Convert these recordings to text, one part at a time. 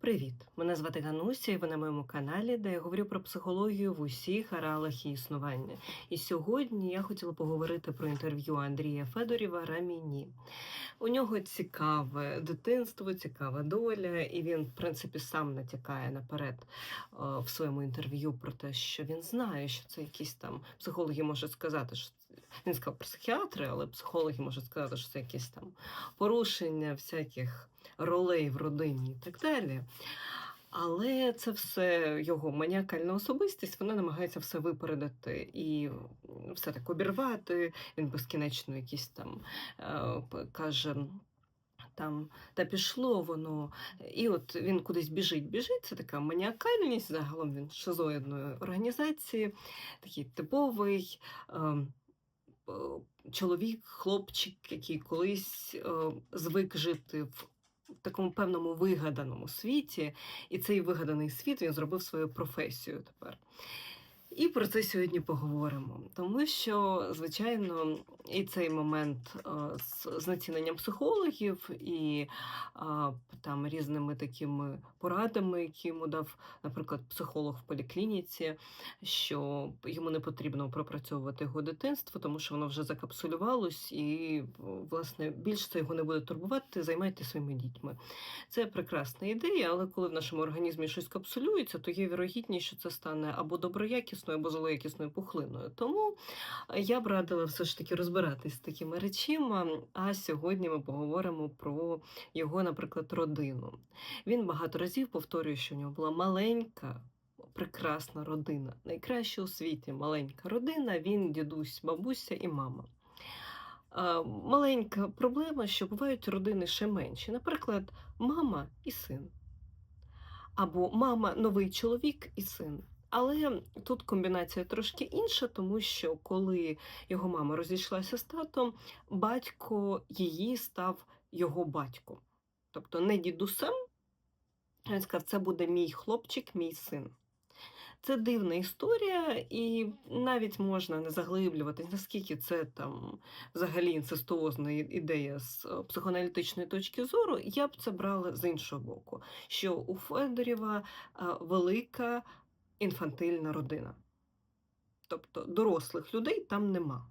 Привіт! Мене звати Гануся, і ви на моєму каналі, де я говорю про психологію в усіх ареалах її існування. І сьогодні я хотіла поговорити про інтерв'ю Андрія Федорєва Раміні. У нього цікаве дитинство, цікава доля, і він, в принципі, сам натякає наперед е, в своєму інтерв'ю про те, що він знає, що це якісь там психологи можуть сказати, що він сказав психіатри, але психологи можуть сказати, що це якісь там порушення всяких ролей в родині і так далі. Але це все його маніакальна особистість, вона намагається все випередити і все так обірвати. Він безкінечно якийсь там е, каже. Там та пішло воно, і от він кудись біжить, біжить. Це така маніакальність. Загалом він шизоїдної організації, такий типовий е, чоловік, хлопчик, який колись е, звик жити в такому певному вигаданому світі, і цей вигаданий світ він зробив свою професію тепер. І про це сьогодні поговоримо, тому що, звичайно, і цей момент е, з знеціненням психологів, і там різними такими порадами, які йому дав, наприклад, психолог в поліклініці, що йому не потрібно пропрацьовувати його дитинство, тому що воно вже закапсулювалось, і власне більше це його не буде турбувати. Займайтеся своїми дітьми. Це прекрасна ідея, але коли в нашому організмі щось капсулюється, то є вірогідність, що це стане або доброякісною, або злоякісною пухлиною. Тому я б радила все ж таки розбиратись з такими речима. А сьогодні ми поговоримо про його, наприклад, родину. Він багато разів повторює, що у нього була маленька. Прекрасна родина, найкраща у світі маленька родина. Він, дідусь, бабуся і мама. А, маленька проблема, що бувають родини ще менші. Наприклад, мама і син. Або мама, новий чоловік і син. Але тут комбінація трошки інша, тому що коли його мама розійшлася з татом, батько її став його батьком. Тобто не дідусем, він сказав, це буде мій хлопчик, мій син. Це дивна історія, і навіть можна не заглиблюватись, наскільки це там взагалі інцестуозна ідея з е, психоаналітичної точки зору. Я б це брала з іншого боку, що у Федорєва е, велика інфантильна родина. Тобто дорослих людей там нема.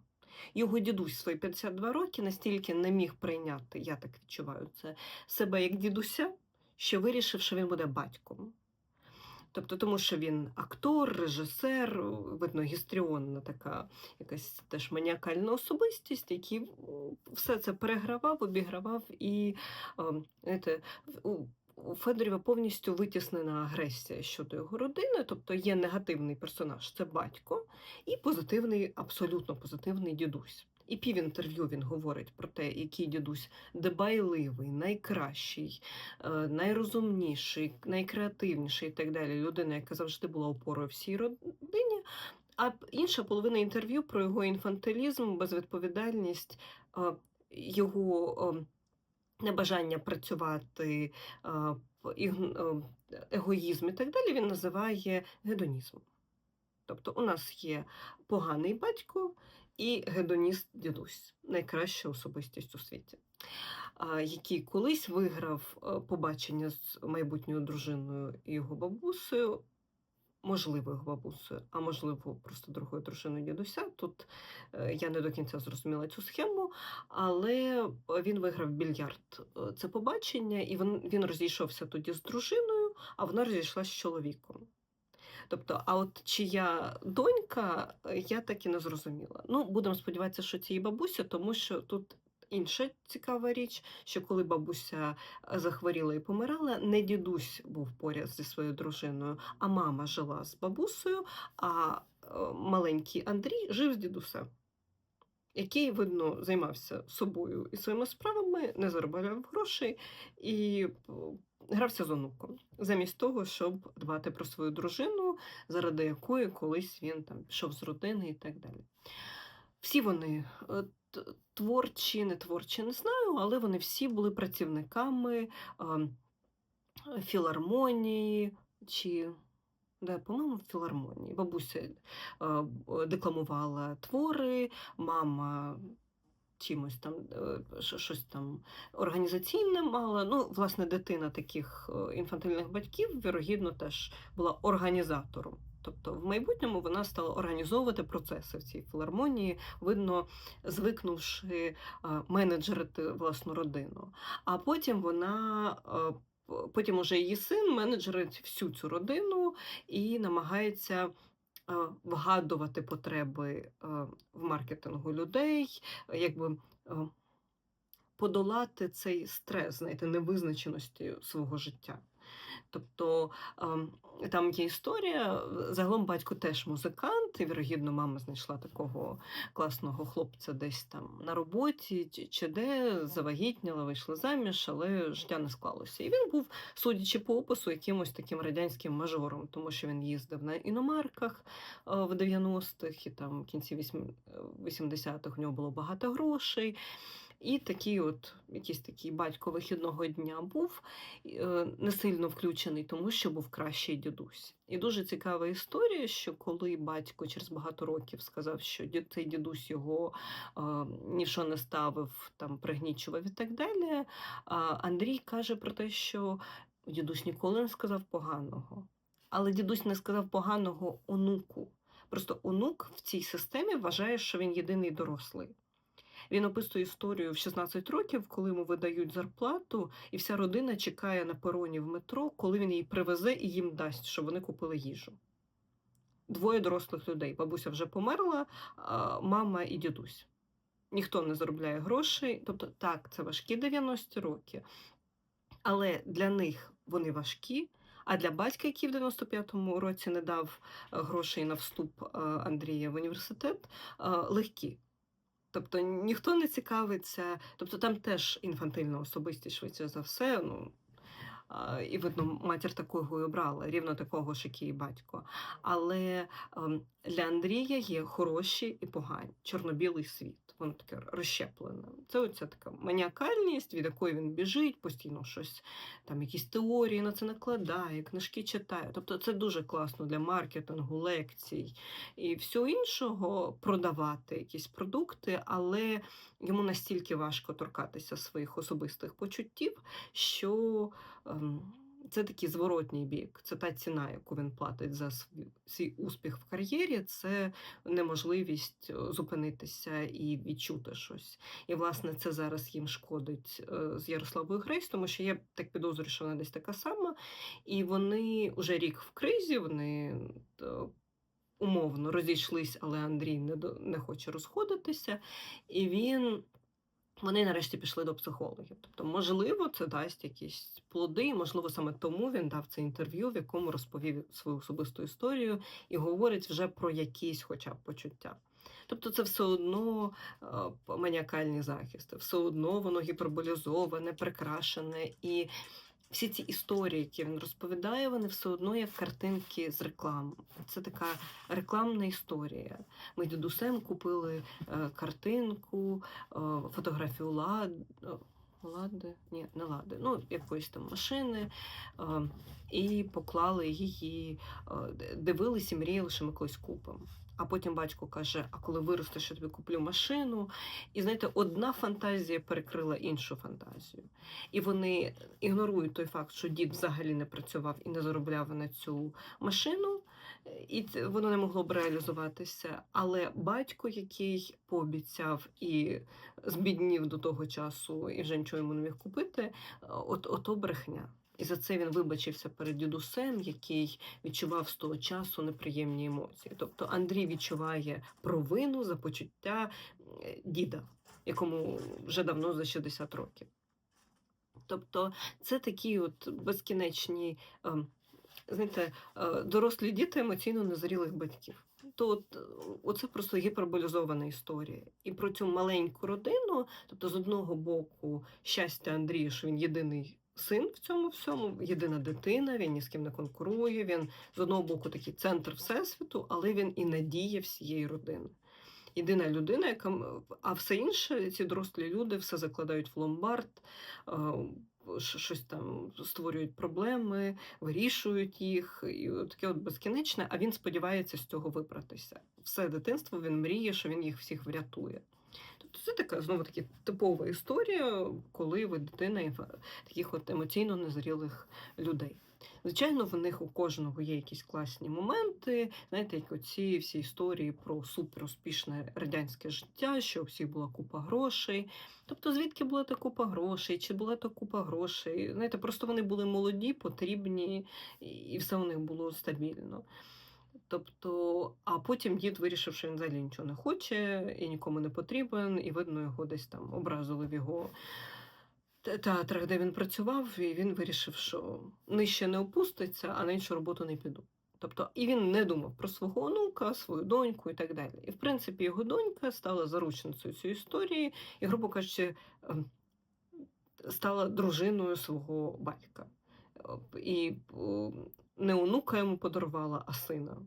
Його дідусь свої 52 роки настільки не міг прийняти, я так відчуваю це, себе як дідуся, що вирішив, що він буде батьком. Тобто, тому що він актор, режисер, видно, гістріонна така якась теж маніакальна особистість, який все це перегравав, обігравав і ем, знаєте, у Федорєва повністю витіснена агресія щодо його родини, тобто є негативний персонаж це батько, і позитивний, абсолютно позитивний дідусь. І пів інтерв'ю він говорить про те, який дідусь дбайливий, найкращий, е, найрозумніший, найкреативніший і так далі. Людина, яка завжди була опорою всій родині. А інша половина інтерв'ю про його інфантилізм, безвідповідальність, е, його е, небажання працювати, е, п- е, егоїзм і так далі, він називає гедонізмом. Тобто у нас є поганий батько і гедоніст дідусь, найкраща особистість у світі, який колись виграв е, побачення з майбутньою дружиною і його бабусею, можливо, бабусею, а можливо, просто другою дружиною дідуся. Тут е, я не до кінця зрозуміла цю схему, але він виграв більярд е, це побачення, і він, він розійшовся тоді з дружиною, а вона розійшлася з чоловіком. Тобто, а от чия донька, е, я так і не зрозуміла. Ну, будемо сподіватися, що цієї бабуся, тому що тут інша цікава річ, що коли бабуся е, захворіла і помирала, не дідусь був поряд зі своєю дружиною, а мама жила з бабусею, а е, маленький Андрій жив з дідусем. Який, видно, займався собою і своїми справами, не заробляв грошей і е, грався з онуком, замість того, щоб дбати про свою дружину, заради якої колись він там пішов з родини і так далі. Всі вони творчі, не творчі, не знаю, але вони всі були працівниками філармонії чи. Да, по-моєму, в філармонії. Бабуся декламувала твори, мама чимось там, е, щось там організаційне мала. Ну, власне, дитина таких е, інфантильних батьків, вірогідно, теж була організатором. Тобто в майбутньому вона стала організовувати процеси в цій філармонії, видно, звикнувши менеджерити власну родину. А потім вона. Потім уже її син менеджерить всю цю родину і намагається вгадувати потреби в маркетингу людей, якби подолати цей стрес, знаєте, невизначеності свого життя. Тобто ем, там є історія. Загалом батько теж музикант, і вірогідно, мама знайшла такого класного хлопця десь там на роботі, чи, де завагітніла, вийшла заміж, але життя не склалося. І він був, судячи по опису, якимось таким радянським мажором, тому що він їздив на іномарках е, в 90-х і там в кінці вісім- е, 80-х у нього було багато грошей. І такий от якийсь такий батько вихідного дня був е, не сильно включений, тому що був кращий дідусь. І дуже цікава історія, що коли батько через багато років сказав, що цей дідусь його е, ні в що не ставив, там пригнічував і так далі. Андрій каже про те, що дідусь ніколи не сказав поганого. Але дідусь не сказав поганого онуку. Просто онук в цій системі вважає, що він єдиний дорослий. Він описує історію в 16 років, коли йому видають зарплату, і вся родина чекає на пероні в метро, коли він її привезе і їм дасть, щоб вони купили їжу. Двоє дорослих людей. Бабуся вже померла, мама і дідусь. Ніхто не заробляє грошей. Тобто, так, це важкі 90 роки, але для них вони важкі. А для батька, який в 95-му році не дав е, грошей на вступ е, Андрія в університет, е, легкі. Тобто ніхто не цікавиться, тобто там теж інфантильна особистість, швидше за все. Ну, і видно, матір такого і обрала, рівно такого ж, який батько. Але ем, для Андрія є хороші і погані, чорно-білий світ. Воно таке розщеплене. Це оця така маніакальність, від якої він біжить, постійно щось там, якісь теорії на це накладає, книжки читає. Тобто це дуже класно для маркетингу, лекцій і всього іншого продавати якісь продукти, але йому настільки важко торкатися своїх особистих почуттів, що ем, це такий зворотній бік. Це та ціна, яку він платить за свій, успіх в кар'єрі, це неможливість е, зупинитися і відчути щось. І, власне, це зараз їм шкодить е, з Ярославою Грейс, тому що я так підозрюю, що вона десь така сама. І вони вже рік в кризі, вони. е, Умовно розійшлись, але Андрій не, не хоче розходитися, і він вони нарешті пішли до психологів. Тобто, можливо, це дасть якісь плоди, можливо, саме тому він дав це інтерв'ю, в якому розповів свою особисту історію і говорить вже про якісь хоча б почуття. Тобто це все одно е, маніакальні захисти, все одно воно гіперболізоване, прикрашене. І всі ці історії, які він розповідає, вони все одно як картинки з реклам. Це така рекламна історія. Ми дідусем купили е, картинку, е, фотографію е, Лади? Ні, не лади. Ну, якоїсь там машини. І поклали її, дивились і мріяли, що ми колись купимо. А потім батько каже: А коли виростеш, я тобі куплю машину. І знаєте, одна фантазія перекрила іншу фантазію. І вони ігнорують той факт, що дід взагалі не працював і не заробляв на цю машину, і воно не могло б реалізуватися. Але батько, який пообіцяв і збіднів до того часу, і вже нічого йому не міг купити, от ото брехня. І за це він вибачився перед дідусем, який відчував з того часу неприємні емоції. Тобто Андрій відчуває провину за почуття е, діда, якому вже давно за 60 років. Тобто це такі от безкінечні, ем, знаєте, е, дорослі діти емоційно незрілих батьків. То от, е, оце просто гіперболізована історія. І про цю маленьку родину, тобто, з одного боку, щастя Андрія, що він єдиний син в цьому всьому, єдина дитина, він ні з ким не конкурує. Він з одного боку такий центр всесвіту, але він і надія всієї родини. Єдина людина, яка а все інше, ці дорослі люди все закладають в ломбард, щось там створюють проблеми, вирішують їх, і таке от безкінечне. А він сподівається з цього вибратися. Все дитинство він мріє, що він їх всіх врятує. Це така знову таки типова історія, коли ви дитина інфа- таких от емоційно незрілих людей. Звичайно, в них у кожного є якісь класні моменти, знаєте, як оці всі історії про суперуспішне радянське життя, що у всіх була купа грошей. Тобто, звідки була та купа грошей, чи була та купа грошей? Знаєте, просто вони були молоді, потрібні, і все у них було стабільно. Тобто, а потім дід вирішив, що він взагалі нічого не хоче і нікому не потрібен, і видно, його десь там образили в його те- театрах, де він працював, і він вирішив, що нижче не опуститься, а на іншу роботу не піду. Тобто, і він не думав про свого онука, свою доньку і так далі. І в принципі, його донька стала заручницею цієї історії, і, грубо кажучи, ем, стала дружиною свого батька. Е, І е, не онука йому подарувала, а сина.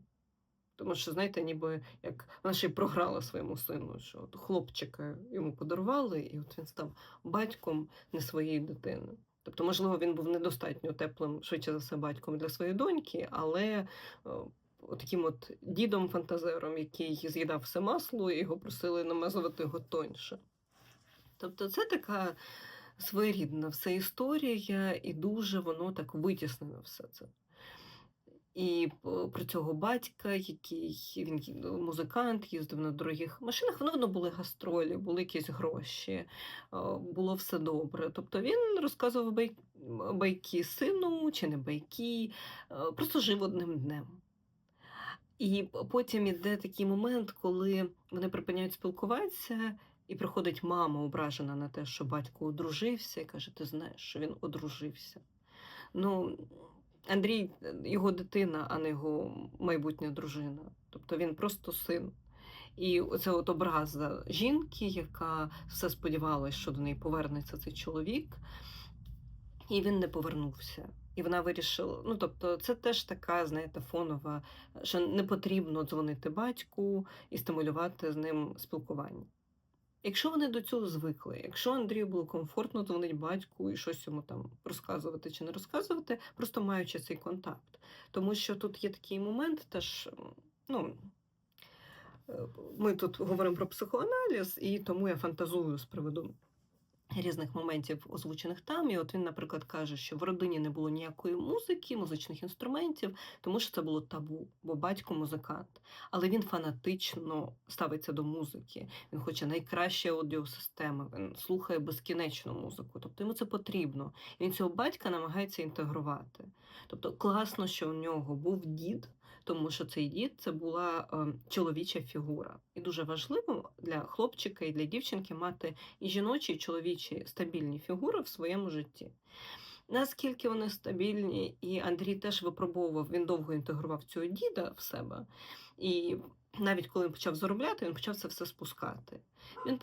Тому що, знаєте, ніби як вона ще й програла своєму сину, що от хлопчика йому подарували, і от він став батьком не своєї дитини. Тобто, можливо, він був недостатньо теплим, швидше за все, батьком для своєї доньки, але е, от таким от дідом-фантазером, який з'їдав все масло, і його просили намазувати його тоньше. Тобто, це така своєрідна все історія, і дуже воно так витіснено все це. І про цього батька, який він музикант, їздив на дорогих машинах, воно воно були гастролі, були якісь гроші, було все добре. Тобто він розказував бай... байки сину чи не байки, просто жив одним днем. І потім іде такий момент, коли вони припиняють спілкуватися, і приходить мама, ображена на те, що батько одружився, і каже: Ти знаєш, що він одружився. Ну, Андрій його дитина, а не його майбутня дружина. Тобто він просто син. І оце от образа жінки, яка все сподівалась, що до неї повернеться цей чоловік, і він не повернувся. І вона вирішила, ну тобто, це теж така, знаєте, фонова, що не потрібно дзвонити батьку і стимулювати з ним спілкування. Якщо вони до цього звикли, якщо Андрію було комфортно дзвонити батьку і щось йому там розказувати чи не розказувати, просто маючи цей контакт. Тому що тут є такий момент, теж, ну, е, ми тут говоримо про психоаналіз, і тому я фантазую з приводу різних моментів, озвучених там. І от він, наприклад, каже, що в родині не було ніякої музики, музичних інструментів, тому що це було табу, бо батько музикант. Але він фанатично ставиться до музики. Він хоче найкращі аудіосистеми, він слухає безкінечну музику. Тобто йому це потрібно. І він цього батька намагається інтегрувати. Тобто класно, що у нього був дід, тому що цей дід це була е, чоловіча фігура. І дуже важливо для хлопчика і для дівчинки мати і жіночі, і чоловічі стабільні фігури в своєму житті. Наскільки вони стабільні, і Андрій теж випробовував, він довго інтегрував цього діда в себе. І навіть коли він почав заробляти, він почав це все спускати. Він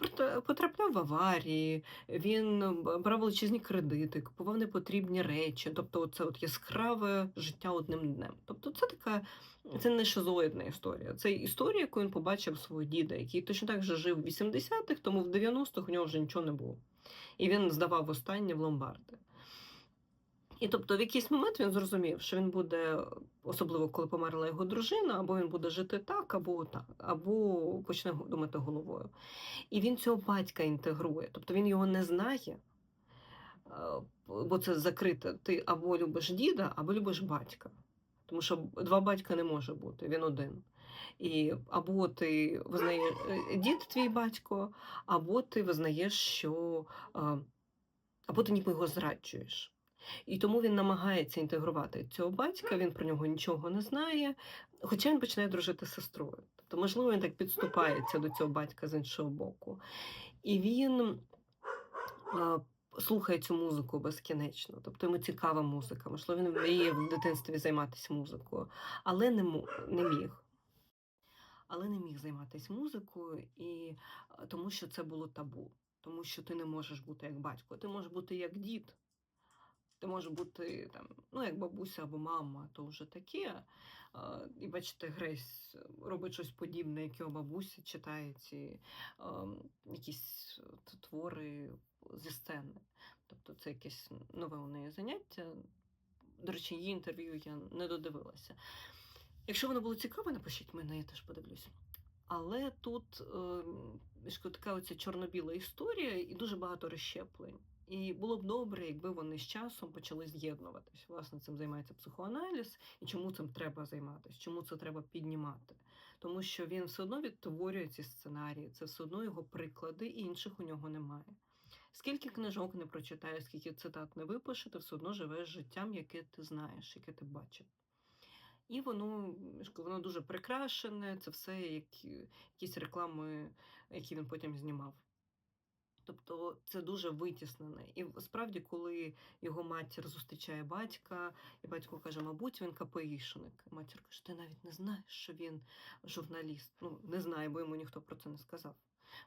потрапляв в аварії, він брав величезні кредити, купував непотрібні речі. Тобто, це от яскраве життя одним днем. Тобто, це така це не шизоїдна історія. Це історія, яку він побачив свого діда, який точно так же жив в 80-х, тому в 90-х у нього вже нічого не було. І він здавав останнє в ломбарди. І тобто в якийсь момент він зрозумів, що він буде, особливо коли померла його дружина, або він буде жити так, або так, або почне думати головою. І він цього батька інтегрує, тобто він його не знає, е, бо це закрите. Ти або любиш діда, або любиш батька. Тому що два батька не може бути, він один. І або ти визнаєш е, дід твій батько, або ти визнаєш, що або ти ніби його зраджуєш. І тому він намагається інтегрувати цього батька, він про нього нічого не знає, хоча він починає дружити з сестрою. Тобто, можливо, він так підступається до цього батька з іншого боку. І він слухає цю музику безкінечно. Тобто йому цікава музика. Можливо, він мріє в дитинстві займатися музикою, але не, не міг. Але не міг займатися музикою, і е, тому що це було табу. Тому що ти не можеш бути як батько, ти можеш бути як дід. Ти можеш бути там, ну, як бабуся або мама, то вже таке. А, і бачите, Грейс робить щось подібне, як його бабуся читає ці а, якісь твори зі сцени. Тобто це якесь нове у неї заняття. До речі, її інтерв'ю я не додивилася. Якщо воно було цікаве, напишіть мене, я теж подивлюся. Але тут е, така оця чорно-біла історія і дуже багато розщеплень. І було б добре, якби вони з часом почали з'єднуватись. Власне, цим займається психоаналіз, і чому цим треба займатися, чому це треба піднімати. Тому що він все одно відтворює ці сценарії, це все одно його приклади, і інших у нього немає. Скільки книжок не прочитаєш, скільки цитат не випишеш, ти все одно живеш життям, яке ти знаєш, яке ти бачив. І воно, воно дуже прикрашене, це все як, якісь реклами, які він потім знімав. Тобто це дуже витіснене. І справді, коли його матір зустрічає батька, і батько каже, мабуть, він КПІшник. Матір каже, ти навіть не знаєш, що він журналіст. Ну, не знає, бо йому ніхто про це не сказав,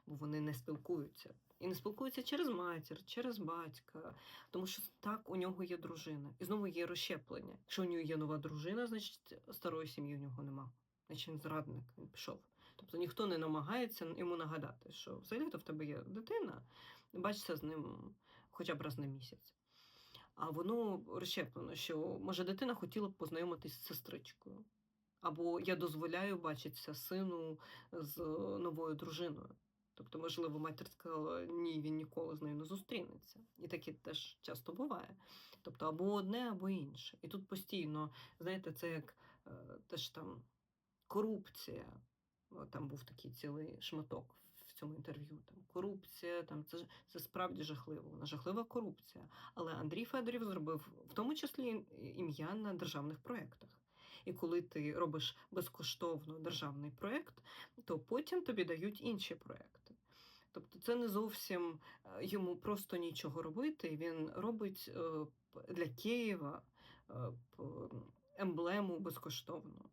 бо вони не спілкуються. І не спілкуються через матір, через батька, тому що так у нього є дружина. І знову є розщеплення. Якщо у нього є нова дружина, значить старої сім'ї у нього нема. Значить він зрадник, він пішов. Тобто ніхто не намагається йому нагадати, що взагалі-то в тебе є дитина, бачишся з ним хоча б раз на місяць. А воно розщеплено, що може дитина хотіла б познайомитись з сестричкою. Або я дозволяю бачитися сину з новою дружиною. Тобто, можливо, матір сказала, ні, він ніколи з нею не зустрінеться. І таке теж часто буває. Тобто, або одне, або інше. І тут постійно, знаєте, це як е, теж там корупція. Там був такий цілий шматок в цьому інтерв'ю. Там корупція, там це це справді жахливо. Вона жахлива корупція. Але Андрій Федорів зробив в тому числі ім'я на державних проєктах. І коли ти робиш безкоштовно державний проєкт, то потім тобі дають інші проєкти. Тобто це не зовсім йому просто нічого робити. Він робить для Києва емблему безкоштовно.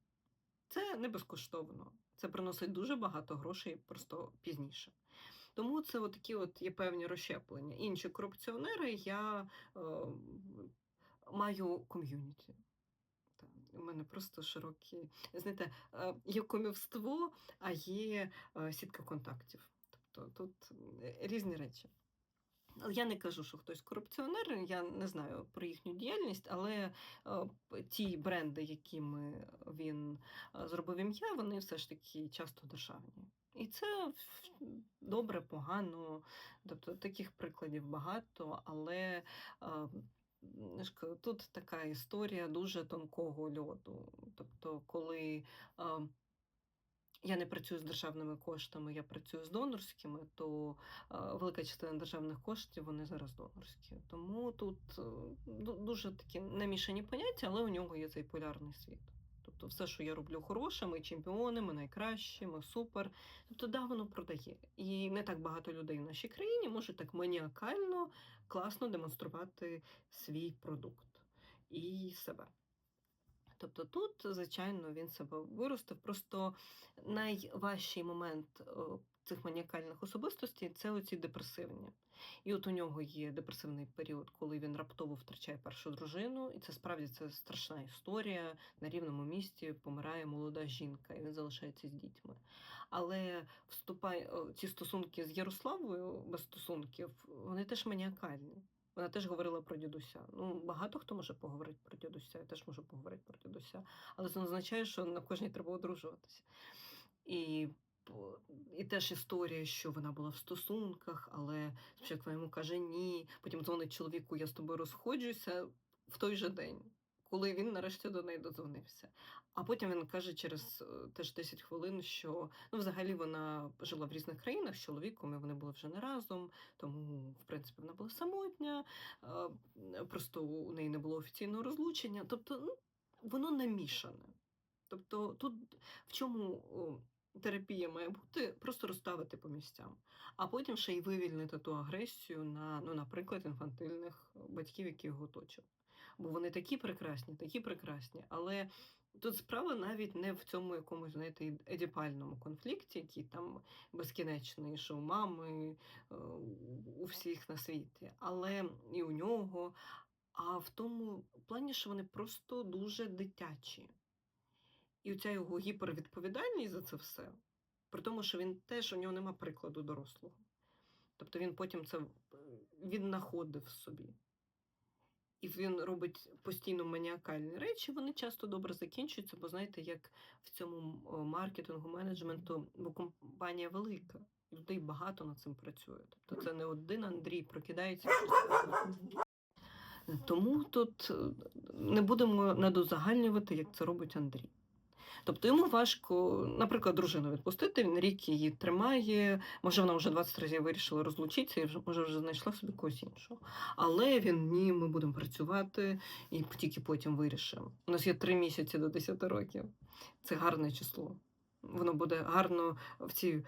Це не безкоштовно. Це приносить дуже багато грошей просто пізніше. Тому це такі от є певні розщеплення. Інші корупціонери я е, маю ком'юніті. У мене просто широкі. Знаєте, е, є комівство, а є е, сітка контактів. Тобто тут різні речі. Я не кажу, що хтось корупціонер, я не знаю про їхню діяльність, але е, ті бренди, якими він е, зробив ім'я, вони все ж таки часто державні. І це добре, погано. Тобто таких прикладів багато, але е, тут така історія дуже тонкого льоду. Тобто, коли я не працюю з державними коштами, я працюю з донорськими, то е, велика частина державних коштів вони зараз донорські. Тому тут е, дуже такі намішані поняття, але у нього є цей полярний світ. Тобто, все, що я роблю хороше, ми чемпіони, ми найкращі, ми супер. Тобто, да, воно продає. І не так багато людей в нашій країні можуть так маніакально, класно демонструвати свій продукт і себе. Тобто тут, звичайно, він себе виростив. Просто найважчий момент цих маніакальних особистостей це оці депресивні. І от у нього є депресивний період, коли він раптово втрачає першу дружину, і це справді це страшна історія. На рівному місці помирає молода жінка, і він залишається з дітьми. Але вступає ці стосунки з Ярославою без стосунків, вони теж маніакальні. Вона теж говорила про дідуся. Ну, багато хто може поговорити про дідуся, я теж можу поговорити про дідуся. Але це не означає, що на кожній треба одружуватися. І і теж історія, що вона була в стосунках, але спочатку йому каже ні. Потім дзвонить чоловіку, я з тобою розходжуся в той же день коли він нарешті до неї додзвонився. А потім він каже через е, теж 10 хвилин, що ну, взагалі вона жила в різних країнах з чоловіком, і вони були вже не разом, тому, в принципі, вона була самотня, просто у неї не було офіційного розлучення. Тобто, ну, воно намішане. Тобто, тут в чому. Терапія має бути просто розставити по місцям, а потім ще й вивільнити ту агресію на, ну, наприклад, інфантильних батьків, які його оточили бо вони такі прекрасні, такі прекрасні. Але тут справа навіть не в цьому якомусь знаєте, едіпальному конфлікті, який там безкінечний, що у мами е, у всіх на світі, але і у нього. А в тому плані, що вони просто дуже дитячі. І оця його гіпервідповідальність за це все, при тому, що він теж у нього нема прикладу дорослого. Тобто він потім це він знаходив собі. І він робить постійно маніакальні речі, вони часто добре закінчуються, бо знаєте, як в цьому маркетингу, менеджменту, бо компанія велика, людей багато над цим працює. Тобто це не один Андрій прокидається. Тому тут е, не будемо надозагальнювати, як це робить Андрій. Тобто йому важко, наприклад, дружину відпустити, він рік її тримає, може вона вже 20 разів вирішила розлучитися і вже може вже знайшла собі когось іншого. Але він ні, ми будемо працювати і тільки потім вирішимо. У нас є три місяці до 10 років. Це гарне число. Воно буде гарно в ці е,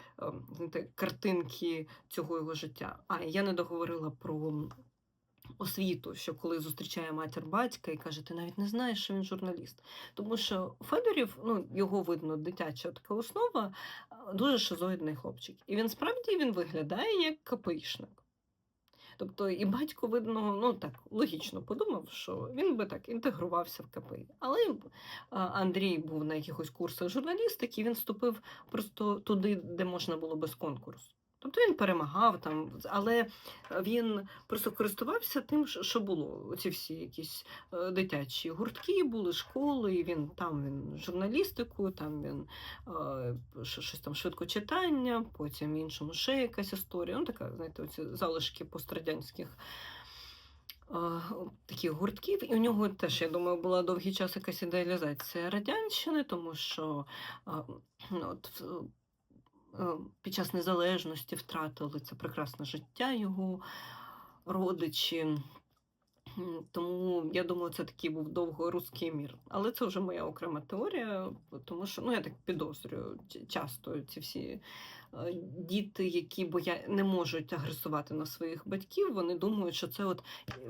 знаєте, картинки цього його життя. А я не договорила про освіту, що коли зустрічає матір батька і каже, ти навіть не знаєш, що він журналіст. Тому що Федорів, ну його видно, дитяча така основа, дуже шизоїдний хлопчик. І він справді він виглядає як КПІшник. Тобто і батько, видно, ну так логічно подумав, що він би так інтегрувався в КПІ. Але Андрій був на якихось курсах журналістики, він вступив просто туди, де можна було без конкурсу. Тобто він перемагав там, але він просто користувався тим, що було. Ці всі якісь е, дитячі гуртки були, школи, і він там він журналістику, там він е, що- щось там швидкочитання, потім іншому ще якась історія. Ну, така, знаєте, оці залишки пострадянських. е, Таких гуртків, і у нього теж, я думаю, була довгий час якась ідеалізація радянщини, тому що от, під час незалежності втратили це прекрасне життя його родичі. Тому я думаю, це такий був довго русський мір. Але це вже моя окрема теорія, тому що ну я так підозрюю, часто ці всі діти, які боя... не можуть агресувати на своїх батьків, вони думають, що це от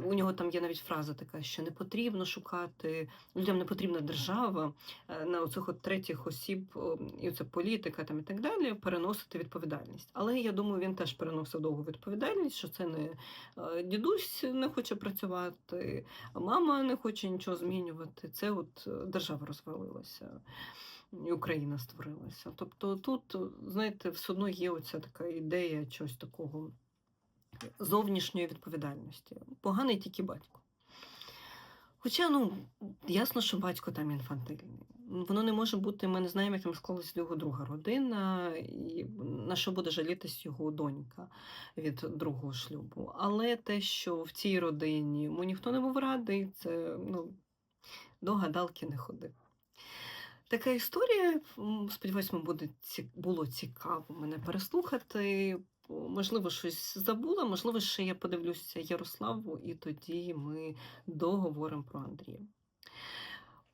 у нього там є навіть фраза така, що не потрібно шукати, людям не потрібна держава е, на оцих от третіх осіб, і це політика там і так далі, переносити відповідальність. Але я думаю, він теж переносив довгу відповідальність, що це не е, дідусь не хоче працювати, мама не хоче нічого змінювати. Це от е, держава розвалилася. Україна створилася. Тобто тут, знаєте, все одно є оця така ідея чогось такого зовнішньої відповідальності. Поганий тільки батько. Хоча, ну, ясно, що батько там інфантильний. Воно не може бути, ми не знаємо, як там склалася його друга родина, і на що буде жалітись його донька від другого шлюбу. Але те, що в цій родині йому ніхто не був радий, це ну, до гадалки не ходив. Така історія. Сподіваюсь, вам буде було цікаво мене переслухати. Можливо, щось забула, можливо, ще я подивлюся Ярославу, і тоді ми договоримо про Андрія.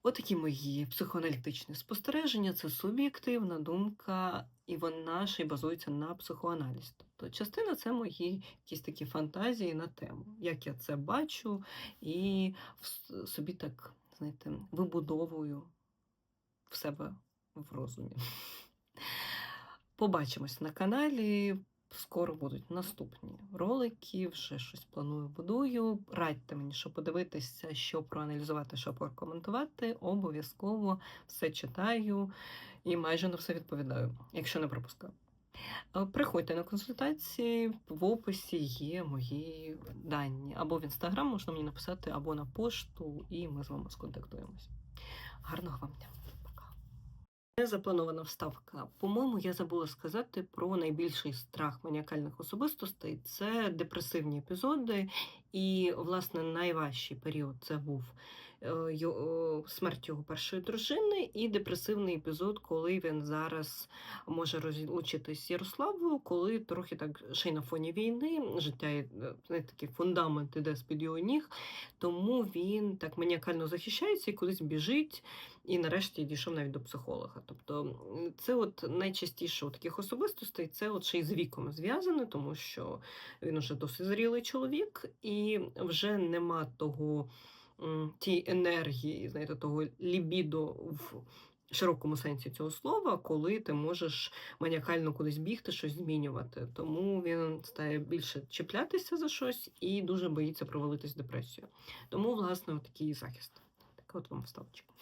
Отакі мої психоаналітичні спостереження це суб'єктивна думка, і вона ще й базується на психоаналізі. Тобто частина це мої якісь такі фантазії на тему, як я це бачу, і собі так, знаєте, вибудовую в себе в розумі. Побачимось на каналі. Скоро будуть наступні ролики, вже щось планую, будую. Радьте мені, що подивитися, що проаналізувати, що прокоментувати. Обов'язково все читаю і майже на все відповідаю, якщо не пропускаю. Е, Приходьте на консультації, в описі є мої дані. Або в інстаграм можна мені написати, або на пошту, і ми з вами сконтактуємось. Гарного вам дня. Не запланована вставка. По-моєму, я забула сказати про найбільший страх маніакальних особистостей це депресивні епізоди. І, власне, найважчий період це був смерть його першої дружини, і депресивний епізод, коли він зараз може розлучитись з Ярославою, коли трохи так ще й на фоні війни життя е, знаєте, такий фундамент іде з-під його ніг, тому він так маніакально захищається і кудись біжить, і нарешті дійшов навіть до психолога. Тобто це от найчастіше у таких особистостей, це от ще й з віком зв'язане, тому що він уже досить зрілий чоловік, і вже нема того тієї енергії, знаєте, того лібідо в широкому сенсі цього слова, коли ти можеш маніакально кудись бігти, щось змінювати. Тому він стає більше чіплятися за щось і дуже боїться провалитись в депресію. Тому, власне, такий захист. Така от вам вставочка.